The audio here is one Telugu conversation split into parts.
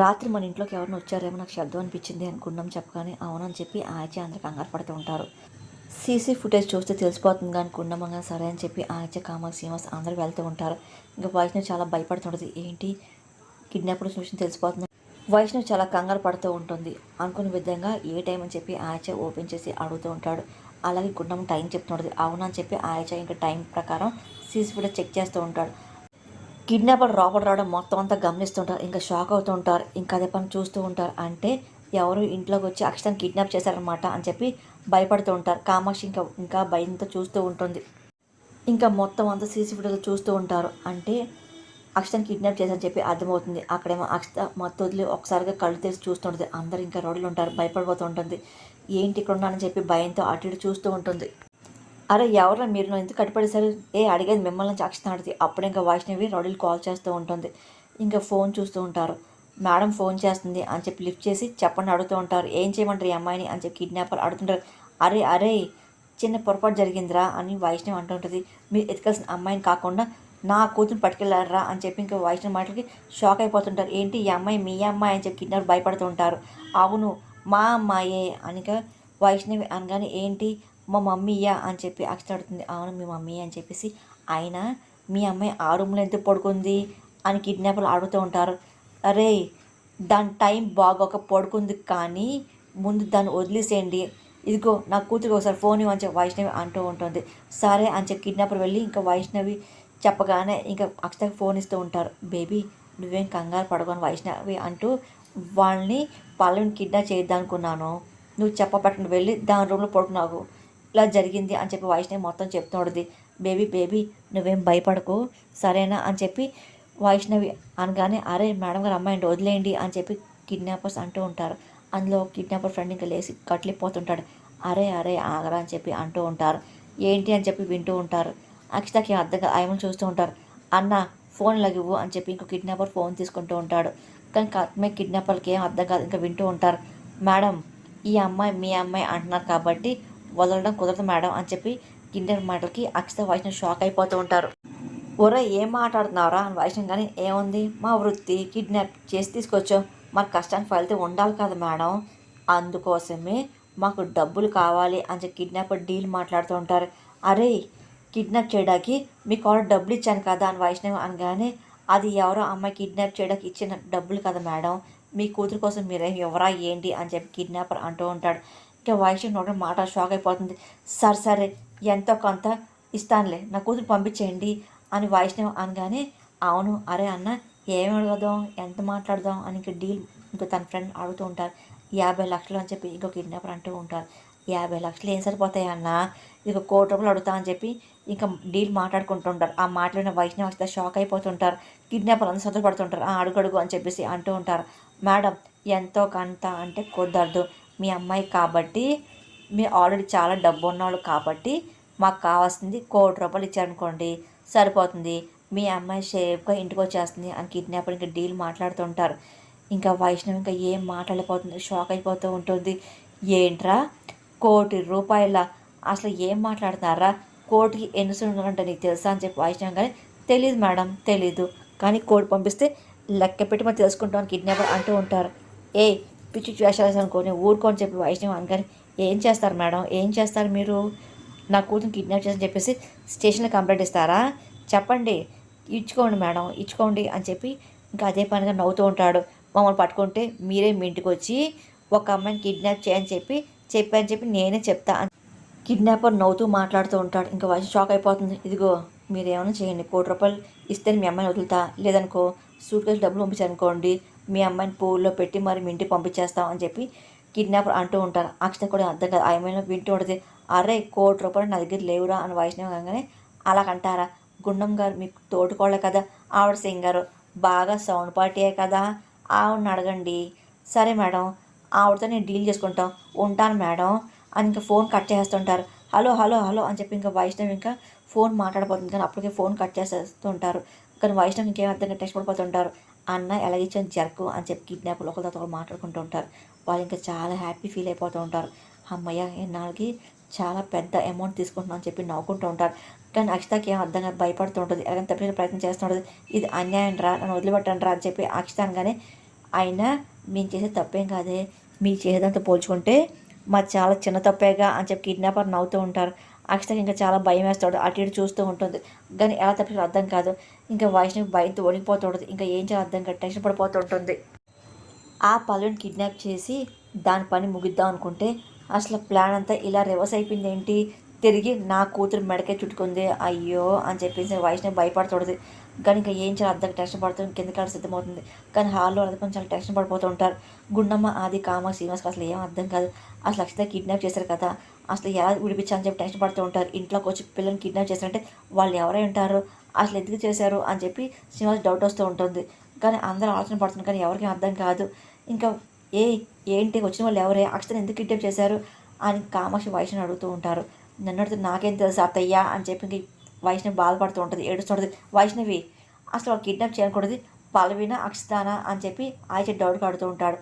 రాత్రి మన ఇంట్లోకి ఎవరిని వచ్చారేమో నాకు శబ్దం అనిపించింది అనుకున్నాం చెప్పగానే అవునని చెప్పి ఆచే అందరు కంగారు పడుతూ ఉంటారు. సీసీ ఫుటేజ్ చూస్తే తెలిసిపోతుంది అనుకున్నాం కానీ సరే అని చెప్పి ఆచే కామాక్ సీమాస్ అందరూ వెళ్తూ ఉంటారు. ఇంకా వైష్ణవ్ చాలా భయపడుతుంటుంది ఏంటి? కిడ్నాపర్ విషయం తెలిసిపోతుంది. వైష్ణవ్ చాలా కంగారు పడుతూ ఉంటుంది. అనుకున్న విధంగా ఏ టైం అని చెప్పి ఆచ ఓపెన్ చేసి అడుగుతూ ఉంటాడు. అలాగే గుండం టైం చెప్తుంటుంది అవునని చెప్పి ఆచ ఇంకా టైం ప్రకారం సీసీ ఫుటేజ్ చెక్ చేస్తూ ఉంటాడు. కిడ్నాపర్ లోపల రావడం మొత్తం అంతా గమనిస్తుంటారు. ఇంకా షాక్ అవుతూ ఉంటారు. ఇంకా అదే పని చూస్తూ ఉంటారు. అంటే ఎవరు ఇంట్లోకి వచ్చి అక్షతాన్ని కిడ్నాప్ చేశారనమాట అని చెప్పి భయపడుతూ ఉంటారు. కామాక్షి ఇంకా ఇంకా భయంతో చూస్తూ ఉంటుంది. ఇంకా మొత్తం అంతా సీసీ ఫుటేజ్ చూస్తూ ఉంటారు. అంటే అక్షతని కిడ్నాప్ చేశారని చెప్పి అర్థమవుతుంది. అక్కడేమో అక్షత మొత్తం వదిలి ఒకసారిగా కళ్ళు తెరిచి చూస్తుంటుంది. అందరు ఇంకా రోడ్లు ఉంటారు. భయపడిపోతూ ఉంటుంది. ఏంటి ఇక్కడ ఉన్నానని చెప్పి భయంతో అటు ఇటు చూస్తూ ఉంటుంది. అరే ఎవరన్నా మీరు? నన్ను ఎందుకు కట్టుపడేశారు ఏ అడిగేది మిమ్మల్ని నుంచి అప్పుడు ఇంకా వైష్ణవి రౌడీలు కాల్ చేస్తూ ఉంటుంది. ఇంకా ఫోన్ చూస్తూ ఉంటారు. మేడం ఫోన్ చేస్తుంది అని చెప్పి లిఫ్ట్ చేసి చెప్పండి అడుగుతూ ఉంటారు. ఏం చేయమంటారు ఈ అమ్మాయిని? అని చెప్పి కిడ్నాపర్ అడుగుతుంటారు. అరే అరే చిన్న పొరపాటు జరిగిందిరా అని వైష్ణవి అంటుంటుంది మీరు ఎతకాల్సిన అమ్మాయిని కాకుండా నా కూతురు పట్టుకెళ్ళారా అని చెప్పి ఇంకా వైష్ణవి మాటలకి షాక్ అయిపోతుంటారు. ఏంటి ఈ అమ్మాయి మీ అమ్మాయి? అని చెప్పి కిడ్నాపర్ భయపడుతూ ఉంటారు. అవును మా అమ్మాయే అనిక వైష్ణవి అనగానే ఏంటి? మా మమ్మీయా అని చెప్పి అక్షత అడుగుతుంది అవును మీ మమ్మీ అని చెప్పేసి ఆయన మీ అమ్మాయి ఆ రూమ్లో ఎంత పడుకుంది అని కిడ్నాపర్లు అడుగుతూ ఉంటారు. అరే దాని టైం బాగోక పడుకుంది కానీ ముందు దాన్ని వదిలేసేయండి. ఇదిగో నా కూతురు ఒకసారి ఫోన్ ఇవ్వని చెప్పి వైష్ణవి అంటూ ఉంటుంది. సరే అని చెప్పి కిడ్నాపర్ వెళ్ళి ఇంకా వైష్ణవి చెప్పగానే ఇంకా అక్షతకి ఫోన్ ఇస్తూ ఉంటారు. బేబీ నువ్వేం కంగారు పడకొని వైష్ణవి అంటూ వాళ్ళని పల్లవిని కిడ్నాప్ చేద్దాం అనుకున్నాను. నువ్వు చెప్పబట్టను వెళ్ళి దాని రూమ్లో పడుకున్నావు. ఇలా జరిగింది అని చెప్పి వైష్ణవి మొత్తం చెప్తుండదు బేబీ బేబీ నువ్వేం భయపడకు. సరేనా? అని చెప్పి వైష్ణవి అనగానే అరే మేడం గారు అమ్మాయిని వదిలేయండి అని చెప్పి కిడ్నాపర్స్ అంటూ ఉంటారు. అందులో కిడ్నాపర్ ఫ్రెండ్ ఇంకా లేచి కట్లిపోతుంటాడు. అరే అరే ఆగరా అని చెప్పి అంటూ ఉంటారు. ఏంటి? అని చెప్పి వింటూ ఉంటారు. అక్షతకి అర్థంగా ఆయమని చూస్తూ ఉంటారు. అన్న ఫోన్ లగివ్వు అని చెప్పి ఇంకో కిడ్నాపర్ ఫోన్ తీసుకుంటూ ఉంటాడు. కానీ ఆత్మే కిడ్నాపర్కి ఏం అర్థం కాదు ఇంకా వింటూ ఉంటారు. మేడం ఈ అమ్మాయి మీ అమ్మాయి అంటున్నారు కాబట్టి వదలడం కుదరదు మేడం అని చెప్పి కిండర్ మాటలకి అక్షిత వైష్ణవ్ షాక్ అయిపోతూ ఉంటారు. ఒరే ఏం మాట్లాడుతున్నారా అని వైష్ణవ్ కానీ ఏముంది? మా వృత్తి కిడ్నాప్ చేసి తీసుకొచ్చాం మాకు కష్టానికి ఫలితం ఉండాలి కదా మేడం. అందుకోసమే మాకు డబ్బులు కావాలి అని చెప్పి కిడ్నాపర్ డీల్ మాట్లాడుతూ ఉంటారు. అరే కిడ్నాప్ చేయడానికి మీకు ఆల్రెడీ డబ్బులు ఇచ్చాను కదా అని వైష్ణవ్ అనగానే అది ఎవరో అమ్మాయి కిడ్నాప్ చేయడానికి ఇచ్చిన డబ్బులు కదా మేడం. మీ కూతురు కోసం మీరేం ఎవరా ఏంటి అని చెప్పి కిడ్నాపర్ అంటూ ఉంటాడు. ఇంకా వైష్ణవ్ నోడడం మాట షాక్ అయిపోతుంది. సరే సరే ఎంతో కొంత ఇస్తానులే నా కూతురు పంపించేయండి అని వైష్ణవ్ అనగానే అవును అరే అన్న ఏమి అడగదాం ఎంత మాట్లాడదాం అని ఇంకా డీల్ ఇంకా తన ఫ్రెండ్ అడుగుతూ ఉంటారు. యాభై లక్షలు అని చెప్పి ఇంకో కిడ్నాపర్ అంటూ ఉంటారు. యాభై లక్షలు ఏం సరిపోతాయి అన్న? ఇక కోటి రూపాయలు అడుగుతా అని చెప్పి ఇంకా డీల్ మాట్లాడుకుంటుంటారు ఆ మాట్లాడిన వైష్ణవ వస్తే షాక్ అయిపోతుంటారు. కిడ్నాపర్ అందరూ సంతోషపడుతుంటారు. ఆ అడుగు అడుగు అని చెప్పేసి అంటూ ఉంటారు. మేడం ఎంతో కొంత అంటే కుదరదు. మీ అమ్మాయి కాబట్టి మీ ఆల్రెడీ చాలా డబ్బు ఉన్నవాళ్ళు కాబట్టి మాకు కావాల్సింది కోటి రూపాయలు ఇచ్చారనుకోండి సరిపోతుంది. మీ అమ్మాయి షేప్గా ఇంటికి వచ్చేస్తుంది అని కిడ్నాపర్ ఇంకా డీల్ మాట్లాడుతుంటారు. ఇంకా వైష్ణవ్ ఇంకా ఏం మాట్లాడిపోతుంది షాక్ అయిపోతూ ఉంటుంది. ఏంట్రా? కోటి రూపాయల? అసలు ఏం మాట్లాడుతున్నారా? కోటికి ఎన్ని సున్నులు అంటే నీకు తెలుసా అని చెప్పి వైష్ణవ్ కానీ తెలియదు మేడం తెలీదు. కానీ కోటి పంపిస్తే లెక్క పెట్టి మనం తెలుసుకుంటాం కిడ్నాపర్ అంటూ ఉంటారు. ఏ పిచ్చి వేషాలు అనుకోని ఊరుకోని చెప్పి వైష్ణవ్ అనగానే ఏం చేస్తారు మేడం? ఏం చేస్తారు మీరు? నా కూతురు కిడ్నాప్ చేసి చెప్పేసి స్టేషన్లో కంప్లైంట్ ఇస్తారా? చెప్పండి. ఇచ్చుకోండి మేడం ఇచ్చుకోండి అని చెప్పి ఇంకా అదే పనిగా నవ్వుతూ ఉంటాడు. మమ్మల్ని పట్టుకుంటే మీరే మీ ఇంటికి వచ్చి ఒక అమ్మాయిని కిడ్నాప్ చేయని చెప్పి చెప్పని చెప్పి నేనే చెప్తా అని కిడ్నాపర్ నవ్వుతూ మాట్లాడుతూ ఉంటాడు. ఇంకా వచ్చి షాక్ అయిపోతుంది. ఇదిగో మీరు ఏమైనా చేయండి. కోటి రూపాయలు ఇస్తే మీ అమ్మాయిని వదులుతా. లేదనుకో సూట్ కేసు డబ్బులు పంపించారనుకోండి. మీ అమ్మాయిని పూల్లో పెట్టి మరి మీ ఇంటికి పంపించేస్తాం అని చెప్పి కిడ్నాపర్ అంటూ ఉంటారు. అక్షత కూడా అర్థం కాదు. ఆమె వింటూ ఉంటుంది అరే కోటి రూపాయలు నా దగ్గర లేవురా అని వైష్ణవ్ కాగానే అలాగంటారా గుండం గారు మీకు తోడుకోలే కదా ఆవిడ సింగరు. బాగా సౌండ్ పార్టీయే కదా. ఆవిడని అడగండి. సరే మేడం ఆవిడతో నేను డీల్ చేసుకుంటాం. ఉంటాను మేడం. అని ఇంకా ఫోన్ కట్ చేస్తుంటారు. హలో హలో హలో అని చెప్పి ఇంకా వైష్ణవ్ ఇంకా ఫోన్ మాట్లాడబోతుంది. కానీ అప్పటికే ఫోన్ కట్ చేసేస్తుంటారు. కానీ వైష్ణవ్ ఇంకేం అర్థంగా టెస్ట్ పడిపోతుంటారు. అన్న ఎలాగిచ్చాను జరకు అని చెప్పి కిడ్నాప్లు ఒకరితో ఒకరు మాట్లాడుకుంటూ ఉంటారు. వాళ్ళు ఇంకా చాలా హ్యాపీ ఫీల్ అయిపోతూ ఉంటారు. అమ్మయ్య ఎన్నాళ్ళకి చాలా పెద్ద అమౌంట్ తీసుకుంటున్నాం అని చెప్పి నవ్వుకుంటూ ఉంటారు. కానీ అక్షతకి ఏం అర్థంగా భయపడుతూ ఉంటుంది. ఎలాగైనా తప్పించే ప్రయత్నం చేస్తుంటుంది ఇది అన్యాయం రా నన్ను వదిలిపెట్టండి రా అని చెప్పి అక్షిత అనగానే ఆయన మేము చేసే తప్పేం కాదే. మీ చేసేదంతా పోల్చుకుంటే మా చాలా చిన్న తప్పేగా అని చెప్పి కిడ్నాపర్ నవ్వుతూ ఉంటారు. అక్షతకి ఇంకా చాలా భయం వేస్తాడు అటు ఇటు చూస్తూ ఉంటుంది. కానీ ఎలా తప్పిందో అర్థం కాదు. ఇంకా వైష్ణవి భయంతో వణికిపోతూ ఇంకా ఏం చేయాలో అర్థం కాదు. టెన్షన్ పడిపోతూ ఉంటుంది. ఆ పలుని కిడ్నాప్ చేసి దాని పని ముగిద్దాం అనుకుంటే అసలు ప్లాన్ అంతా ఇలా రివర్స్ అయిపోయింది ఏంటి? తిరిగి నా కూతురు మెడకే చుట్టుకుంది. అయ్యో అని చెప్పేసి వైష్ణవి భయపడుతుంది కానీ ఇంకా ఏం చాలా అర్థం టెన్షన్ పడుతుంది కిందకి సిద్ధమవుతుంది. కానీ హాల్లో అర్థం చాలా టెన్షన్ పడిపోతూ ఉంటారు. గుండమ్మ ఆది కామ శ్రీనివాస్కి అసలు ఏం అర్థం కాదు. అసలు అక్షిత కిడ్నాప్ చేశారు కదా. అసలు ఎలా విడిపించాలని చెప్పి టెన్షన్ పడుతూ ఉంటారు. ఇంట్లోకి వచ్చి పిల్లల్ని కిడ్నాప్ చేశారంటే వాళ్ళు ఎవరై ఉంటారు? అసలు ఎందుకు చేశారు? అని చెప్పి శ్రీనివాస్ డౌట్ వస్తూ ఉంటుంది. కానీ అందరూ ఆలోచన పడుతున్నారు. కానీ ఎవరికి అర్థం కాదు. ఇంకా ఏ ఏంటి? వచ్చిన వాళ్ళు ఎవరే? అక్షతను ఎందుకు కిడ్నాప్ చేశారు? అని కామాక్షి వైష్ణవి అడుగుతూ ఉంటారు. నన్ను అడిగితే నాకేం తెలుసు అత్తయ్యా? అని చెప్పి ఇంక వైష్ణవి బాధపడుతూ ఉంటుంది. ఏడుస్తుంటుంది. వైష్ణవి అసలు వాళ్ళు కిడ్నాప్ చేయకూడదు. పల్లవిన అక్షతానా? అని చెప్పి ఆయన డౌట్ కడుతూ ఉంటాడు.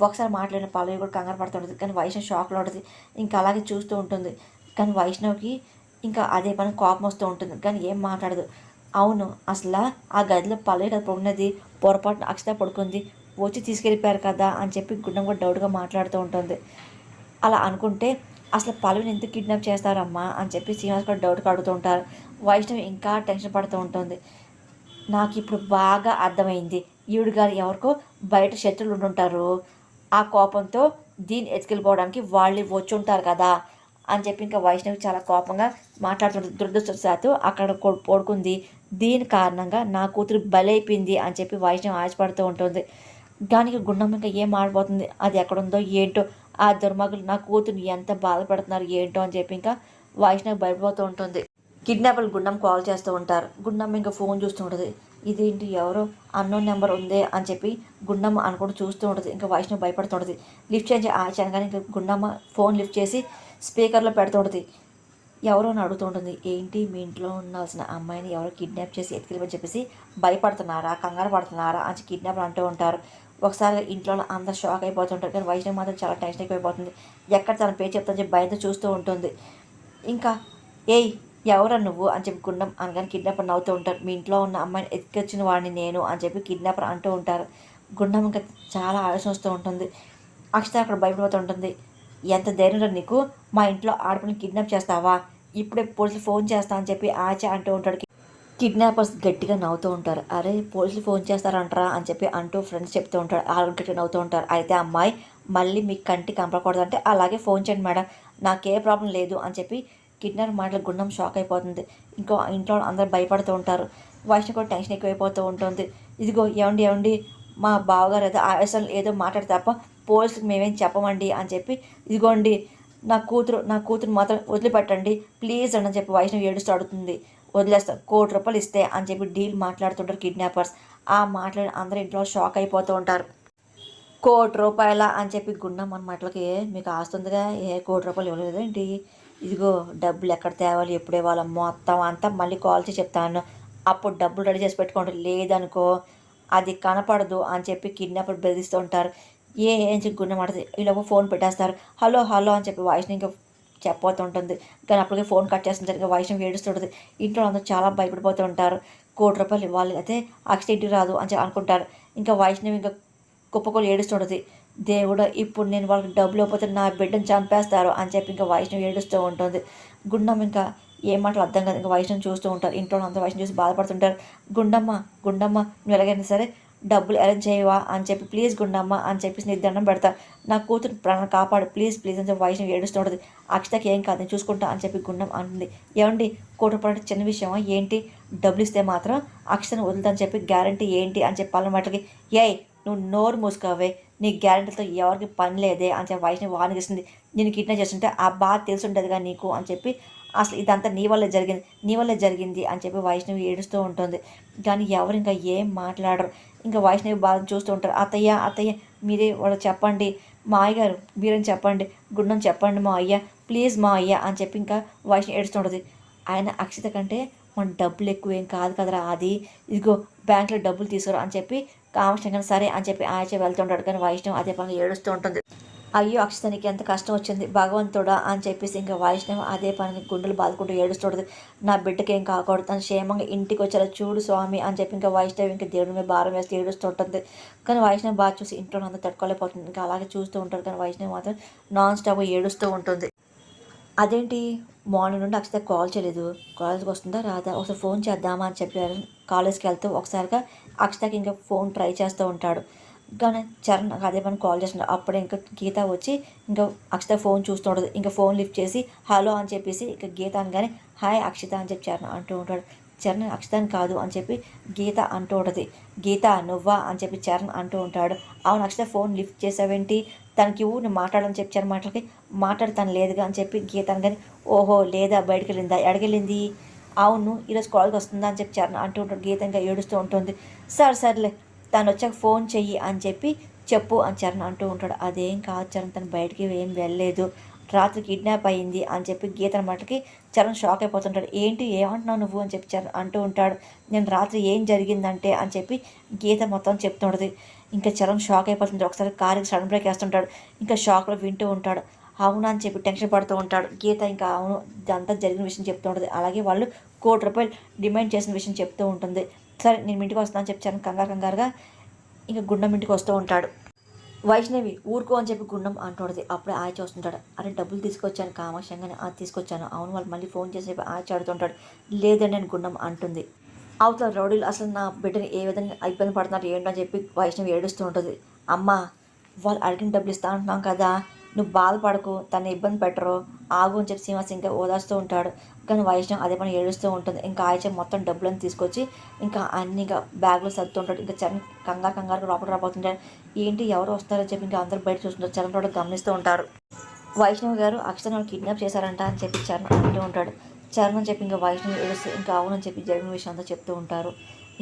ఒకసారి మాట్లాడిన పల్లవి కూడా కంగారు పడుతుంటుంది. కానీ వైష్ణవి షాక్లో ఉంటుంది. ఇంకా అలాగే చూస్తూ ఉంటుంది. కానీ వైష్ణవ్కి ఇంకా అదే పని కోపం వస్తూ ఉంటుంది. కానీ ఏం మాట్లాడదు. అవును అసలు ఆ గదిలో పల్లవి కదా పడుకున్నది పొరపాటున అక్షత పడుకుంది. వచ్చి తీసుకెళ్ళిపోయారు కదా అని చెప్పి గుండం కూడా డౌట్గా మాట్లాడుతూ ఉంటుంది. అలా అనుకుంటే అసలు పల్లవిని ఎందుకు కిడ్నాప్ చేస్తారమ్మా అని చెప్పి శ్రీనివాస్ కూడా డౌట్ అడుగుతూ ఉంటారు. వైష్ణవి ఇంకా టెన్షన్ పడుతూ ఉంటుంది. నాకు ఇప్పుడు బాగా అర్థమైంది. ఈవిడ గారు ఎవరికో బయట శత్రువులు ఉండుంటారు. ఆ కోపంతో దీన్ని ఎత్తుకెళ్ళిపోవడానికి వాళ్ళు వచ్చి ఉంటారు కదా అని చెప్పి ఇంకా వైష్ణవి చాలా కోపంగా మాట్లాడుతుంటుంది దురదృష్టవశాత్తు అక్కడ పడుకుంది. దీని కారణంగా నా కూతురు బలైపోయింది అని చెప్పి వైష్ణవి ఆశపడుతూ ఉంటుంది. దానికి గుండం ఇంకా ఏం ఆడిపోతుంది అది ఎక్కడుందో ఏంటో? ఆ దుర్మార్గులు నా కూతురు ఎంత బాధపడుతున్నారు ఏంటో అని చెప్పి ఇంకా వైష్ణవి భయపడుతూ ఉంటుంది. కిడ్నాపర్లు గుండం కాల్ చేస్తూ ఉంటారు. గుండం ఇంకా ఫోన్ చూస్తూ ఉంటుంది. ఇదేంటి ఎవరో అన్నోన్ నెంబర్ ఉందే అని చెప్పి గుండమ్మ అనుకుంటూ చూస్తూ ఉంటుంది. ఇంకా వైష్ణవి భయపడుతూ ఉంటుంది. లిఫ్ట్ చేసి ఆచారంగానే ఇంకా గుండమ్మ ఫోన్ లిఫ్ట్ చేసి స్పీకర్లో పెడుతుంటుంది ఎవరో అని అడుగుతూ ఉంటుంది. ఏంటి మీ ఇంట్లో ఉండాల్సిన అమ్మాయిని ఎవరో కిడ్నాప్ చేసి ఎత్తుకెళ్ళమని చెప్పేసి భయపడుతున్నారా కంగారు పడుతున్నారా అని కిడ్నాపర్ అంటూ ఉంటారు. ఒకసారి ఇంట్లో అందరు షాక్ అయిపోతుంటారు కానీ వైష్ణవి మాత్రం చాలా టెన్షన్ అయిపోతుంది ఎక్కడ తన పేరు చెప్తాను చెప్పి భయంతో చూస్తూ ఉంటుంది. ఇంకా ఏయ్ ఎవరా నువ్వు అని చెప్పి గుండం అనగానే కిడ్నాపర్ నవ్వుతూ ఉంటారు. మీ ఇంట్లో ఉన్న అమ్మాయిని ఎత్తుకొచ్చిన వాడిని నేను అని చెప్పి కిడ్నాపర్ అంటూ ఉంటారు. గుండం ఇంకా చాలా ఆలోచన వస్తూ ఉంటుంది. అక్షత అక్కడ భయపడిపోతూ ఉంటుంది. ఎంత ధైర్యంలో నీకు? మా ఇంట్లో ఆడపిల్లని కిడ్నాప్ చేస్తావా? ఇప్పుడే పోలీసులు ఫోన్ చేస్తా అని చెప్పి ఆచ అంటూ ఉంటాడు. కిడ్నాపర్స్ గట్టిగా నవ్వుతూ ఉంటారు. అరే పోలీసులు ఫోన్ చేస్తారంటారా అని చెప్పి అంటూ ఫ్రెండ్స్ చెప్తూ ఉంటారు. వాళ్ళు గట్టిగా నవ్వుతూ ఉంటారు. అయితే అమ్మాయి మళ్ళీ మీ కంటి కంపకూడదు అంటే అలాగే ఫోన్ చేయండి మేడం. నాకే ప్రాబ్లం లేదు అని చెప్పి కిడ్నాప్ మాటలు గుండం షాక్ అయిపోతుంది. ఇంకో ఇంట్లో అందరు భయపడుతూ ఉంటారు. వైష్ణవి కూడా టెన్షన్ ఎక్కువైపోతూ ఉంటుంది. ఇదిగో ఏమండి ఏమండి మా బావగారు ఏదో ఆవేశం ఏదో మాట్లాడి తప్ప పోలీసులకు మేమేం చెప్పమండి అని చెప్పి ఇదిగోండి నా కూతురు నా కూతురు మాత్రం వదిలిపెట్టండి. ప్లీజ్ అని చెప్పి వైష్ణవి ఏడుస్తూ అడుగుతుంది. వదిలేస్తా కోటి రూపాయలు ఇస్తే అని చెప్పి డీల్ మాట్లాడుతుంటారు కిడ్నాపర్స్. ఆ మాట్లాడి అందరూ ఇంట్లో షాక్ అయిపోతూ ఉంటారు. కోటి రూపాయల అని చెప్పి గుండం మన మాటలకి మీకు ఆస్తుందిగా? ఏ కోటి రూపాయలు ఇవ్వలేదు ఇదిగో డబ్బులు ఎక్కడ తేవాలి ఎప్పుడు ఇవ్వాలి మొత్తం అంతా మళ్ళీ కాల్ చేసి చెప్తాను. అప్పుడు డబ్బులు రెడీ చేసి పెట్టుకోండి. లేదనుకో అది కనపడదు అని చెప్పి కిడ్నాపర్ బెదిరిస్తూ ఉంటారు. ఏ ఏం చెప్పి గుండె మాటది ఈలోపు ఫోన్ పెట్టేస్తారు. హలో హలో అని చెప్పి వాయిస్ని ఇంకా చెప్పబోతుంటుంది కానీ అప్పటికే ఫోన్ కట్ చేస్తుంది జరిగే వైష్ణవి ఏడుస్తుంటుంది. ఇంట్లో అందరూ చాలా భయపడిపోతూ ఉంటారు. కోటి రూపాయలు ఇవ్వాలి. అయితే అక్షయ రాదు అని చెప్పి అనుకుంటారు. ఇంకా వైష్ణవి ఇంకా కుప్పకోలు ఏడుస్తుంటుంది. దేవుడు ఇప్పుడు నేను వాళ్ళకి డబ్బులు ఇవ్వకపోతే నా బిడ్డను చంపేస్తారు అని చెప్పి ఇంకా వైష్ణవి ఏడుస్తూ ఉంటుంది. గుండం ఇంకా ఏ మాటలు అర్థం కాదు. ఇంకా వైష్ణవి చూస్తూ ఉంటారు. ఇంట్లో అందరూ వైష్ణవి చూసి బాధపడుతుంటారు. గుండమ్మ గుండమ్మ నువ్వు ఎలాగైనా సరే డబ్బులు అరేంజ్ చేయవా అని చెప్పి ప్లీజ్ గుండమ్మ అని చెప్పేసి నీ దండం పెడతా నా కూతురు ప్రాణం కాపాడు. ప్లీజ్ ప్లీజ్ అని చెప్పి వైష్ణవి ఏడుస్తుంటుంది అక్షతకి ఏం కాదు నేను చూసుకుంటా అని చెప్పి గుండం అంటుంది. ఏమండి కోటి రూపాయలు చిన్న విషయమా? ఏంటి? డబ్బులు ఇస్తే మాత్రం అక్షతను వదులుతా చెప్పి గ్యారంటీ ఏంటి అని చెప్పి వాళ్ళ మాటలకి ఏయ్ నువ్వు నోరు మూసుకోవే. నీ గ్యారెంటీతో ఎవరికి పని లేదే అని చెప్పి వైష్ణవి వానిగిస్తుంది నేను కిడ్నాప్ చేస్తుంటే ఆ బాధ తెలిసి ఉంటుందిగా నీకు అని చెప్పి అసలు ఇదంతా నీ వల్ల జరిగింది నీ వల్ల జరిగింది అని చెప్పి వైష్ణవి ఏడుస్తూ ఉంటుంది. కానీ ఎవరు ఇంకా ఏం మాట్లాడరు. ఇంకా వైష్ణవి బాధ చూస్తూ ఉంటారు. అత్తయ్య అత్తయ్య మీరే వాళ్ళు చెప్పండి. మా అయ్యగారు మీరని చెప్పండి. గుండం చెప్పండి మా అయ్య. ప్లీజ్ మా అయ్య అని చెప్పి ఇంకా వైష్ణవి ఏడుస్తుంటుంది ఆయన అక్షిత కంటే మన డబ్బులు ఎక్కువ ఏం కాదు కదరా అది ఇదిగో బ్యాంక్లో డబ్బులు తీసుకురా అని చెప్పి కామశంకర్ సరే అని చెప్పి ఆయన వెళ్తుంటాడు. కానీ వైష్ణవ్ అదే పనిగా ఏడుస్తూ ఉంటుంది. అయ్యో అక్షతనికి ఎంత కష్టం వచ్చింది. భగవంతుడా అని చెప్పేసి ఇంకా వైష్ణవి అదే పని గుండెలు బాదుకుంటూ ఏడుస్తుంటుంది. నా బిడ్డకి ఏం కాకూడదు. తను క్షేమంగా ఇంటికి వచ్చేలా చూడు స్వామి అని చెప్పి ఇంకా వైష్ణవి ఇంకా దేవుడి మీద భారం వేస్తే ఏడుస్తుంటుంది కానీ వైష్ణవి బాగా చూసి ఇంట్లో అంతా తట్టుకోలేకపోతుంది. ఇంకా అలాగే చూస్తూ ఉంటారు కానీ వైష్ణవి మాత్రం నాన్ స్టాప్ ఏడుస్తూ ఉంటుంది. అదేంటి? మార్నింగ్ నుండి అక్షత కాల్ చేయలేదు. కాలేజ్కి వస్తుందా? రాదా? ఒకసారి ఫోన్ చేద్దామా అని చెప్పారు కాలేజ్కి వెళ్తూ ఒకసారిగా అక్షతకి ఇంకా ఫోన్ ట్రై చేస్తూ ఉంటాడు. కానీ చరణ్ అదేమని అదే కాల్ చేస్తున్నాడు. అప్పుడే ఇంకా గీత వచ్చి ఇంకా అక్షత ఫోన్ చూస్తూ ఉంటుంది. ఇంకా ఫోన్ లిఫ్ట్ చేసి హలో అని చెప్పేసి ఇంకా గీత అనగానే హాయ్ అక్షిత అని చెప్పి చరణ్ అంటూ ఉంటాడు. చరణ్ అక్షతని కాదు అని చెప్పి గీత అంటూ ఉంటుంది. గీత నువ్వా అని చెప్పి చరణ్ అంటూ ఉంటాడు. అవును అక్షత ఫోన్ లిఫ్ట్ చేసావేంటి? తనకి ఊరిని మాట్లాడని చెప్పి చరణ్ మాటలకి మాట్లాడతాను లేదుగా అని చెప్పి గీత అనగానే ఓహో లేదా బయటకు వెళ్ళిందా ఎడగెళ్ళింది అవును ఈరోజు కాల్కి వస్తుందా అని చెప్పి చరణ్ అంటూ ఉంటాడు గీతంగా ఏడుస్తూ ఉంటుంది. సార్ సర్లే తను వచ్చాక ఫోన్ చెయ్యి అని చెప్పి చెప్పు అని చరణ్ అంటూ ఉంటాడు. అదేం కాదు చరణ్ తను బయటికి ఏం వెళ్ళలేదు. రాత్రి కిడ్నాప్ అయ్యింది అని చెప్పి గీత మాటకి చరణ్ షాక్ అయిపోతుంటాడు. ఏంటి ఏమంటున్నావు నువ్వు? అని చెప్పి చరణ్ అంటూ ఉంటాడు. నేను రాత్రి ఏం జరిగిందంటే అని చెప్పి గీత మొత్తం చెప్తుంటుంది. ఇంకా చరణ్ షాక్ అయిపోతుంటాడు. ఒకసారి కారుకి సడన్ బ్రేక్ వేస్తుంటాడు. ఇంకా షాక్లో వింటూ ఉంటాడు. అవునా అని చెప్పి టెన్షన్ పడుతూ ఉంటాడు. గీత ఇంకా అవును ఇదంతా జరిగిన విషయం చెప్తూ ఉంటుంది. అలాగే వాళ్ళు కోటి రూపాయలు డిమాండ్ చేసిన విషయం చెప్తూ ఉంటుంది. సరే నేను ఇంటికి వస్తానని అని చరణ్ కంగారు కంగారుగా ఇంకా గుండం ఇంటికి వస్తూ ఉంటాడు. వైష్ణవి ఊరుకో అని చెప్పి గుండం అంటుండదు అప్పుడే ఆయ చూస్తుంటాడు. అరే డబ్బులు తీసుకొచ్చాను కామాక్షంగానే అది తీసుకొచ్చాను. అవును వాళ్ళు మళ్ళీ ఫోన్ చేసి చెప్పి ఆయ ఆడుతుంటాడు లేదండి అని గుండం అంటుంది. అవతల రౌడీలు అసలు నా బిడ్డని ఏ విధంగా ఇబ్బంది పడుతున్నారు ఏంటో అని చెప్పి వైష్ణవి ఏడుస్తూ ఉంటుంది. అమ్మ వాళ్ళు అడిగిన డబ్బులు ఇస్తా అంటున్నాం కదా. నువ్వు బాధపడకు తను ఇబ్బంది పెట్టరు. ఆగు అని చెప్పి శ్రీనివాస్ ఇంకా ఓదాస్తూ ఉంటాడు. కానీ వైష్ణవ్ అదే పని ఏడుస్తూ ఉంటుంది. ఇంకా ఆయిచ మొత్తం డబ్బులను తీసుకొచ్చి ఇంకా అన్ని ఇంకా బ్యాగ్లో సర్దుతుంటాడు ఇంకా చరణ్ కంగారు కంగారు లోపల రాబోతుంటాడు. ఏంటి ఎవరు వస్తారని చెప్పి ఇంకా అందరూ బయట చూస్తుంటారు చరణ్ కూడా గమనిస్తూ ఉంటారు. వైష్ణవ్ గారు అక్షరం కిడ్నాప్ చేశారంట అని చెప్పి చరణ్ అంటూ ఉంటాడు. చరణ్ అని చెప్పి ఇంకా వైష్ణవ్ ఏడుస్తూ ఇంకా అవునని చెప్పి జరిగిన విషయం అంతా చెప్తూ ఉంటారు.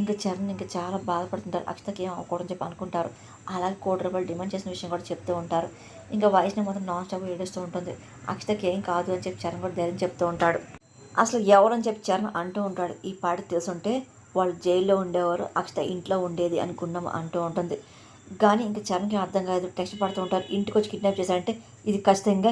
ఇంకా చరణ్ ఇంకా చాలా బాధపడుతుంటారు. అక్షతకి ఏం అవ్వకూడదని చెప్పి అనుకుంటారు. అలాగే కోటి రూపాయలు డిమాండ్ చేసిన విషయం కూడా చెప్తూ ఉంటారు. ఇంకా వయసుని మొత్తం నాన్ స్టాప్ ఏడుస్తూ ఉంటుంది. అక్షతకి ఏం కాదు అని చెప్పి చరణ్ కూడా ధైర్యం చెప్తూ ఉంటాడు. అసలు ఎవరని చెప్పి చరణ్ అంటూ ఉంటాడు. ఈ పాట తెలుసుంటే వాళ్ళు జైల్లో ఉండేవారు అక్షత ఇంట్లో ఉండేది అనుకున్నాం అంటూ ఉంటుంది. కానీ ఇంకా చరణ్కి అర్థం కాదు టెక్స్ట్ పడుతూ ఉంటారు. ఇంటికి వచ్చి కిడ్నాప్ చేశారంటే ఇది ఖచ్చితంగా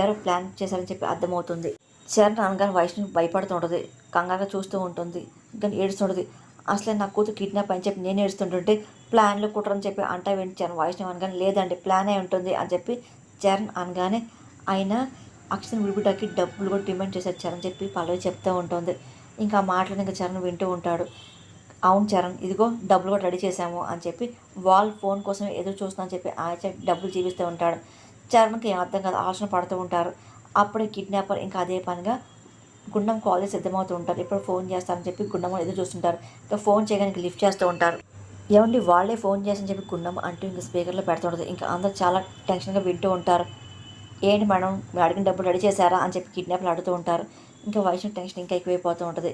ఎవరో ప్లాన్ చేశారని చెప్పి అర్థమవుతుంది. చరణ్ అనగానే వైష్ణవి భయపడుతూ ఉంటుంది. కంగారుగా చూస్తూ ఉంటుంది. కానీ ఏడుస్తుంటుంది అసలే నా కూతురు కిడ్నాప్ అని చెప్పి నేను ఏడుస్తుంటుంటే ప్లాన్లు కుట్రని చెప్పి అంటా వింటి చరణ్ వైష్ణవ్ అనగానే లేదండి ప్లానే ఉంటుంది అని చెప్పి చరణ్ అనగానే ఆయన అక్షరం విడిపిటాకి డబ్బులు కూడా డిమాండ్ చేశారు చరణ్ చెప్పి పల్లవి చెప్తూ ఉంటుంది. ఇంకా మాటలు ఇంకా చరణ్ వింటూ ఉంటాడు. అవును చరణ్ ఇదిగో డబ్బులు కూడా రెడీ చేశాము అని చెప్పి వాళ్ళ ఫోన్ కోసం ఎదురు చూస్తున్నా అని చెప్పి ఆయన డబ్బులు చూపిస్తూ ఉంటాడు. చరణ్కి ఏం అర్థం కాదు ఆలోచన పడుతూ ఉంటారు. అప్పుడే కిడ్నాపర్ ఇంకా అదే పనిగా గుండం కాలేజ్ సిద్ధమవుతూ ఉంటారు. ఎప్పుడు ఫోన్ చేస్తారని చెప్పి గుండం ఎదురు చూస్తుంటారు. ఇంకా ఫోన్ చేయడానికి లిఫ్ట్ చేస్తూ ఉంటారు. ఏమండి వాళ్ళే ఫోన్ చేసని చెప్పి గుండం అంటూ ఇంకా స్పీకర్లో పెడుతుంటుంది ఇంకా అందరూ చాలా టెన్షన్గా వింటూ ఉంటారు. ఏంటి మేడం మీరు అడిగిన డబ్బులు రెడీ చేశారా అని చెప్పి కిడ్నాప్లు అడుగుతూ ఉంటారు. ఇంకా వయసు టెన్షన్ ఇంకా ఎక్కువైపోతూ ఉంటుంది.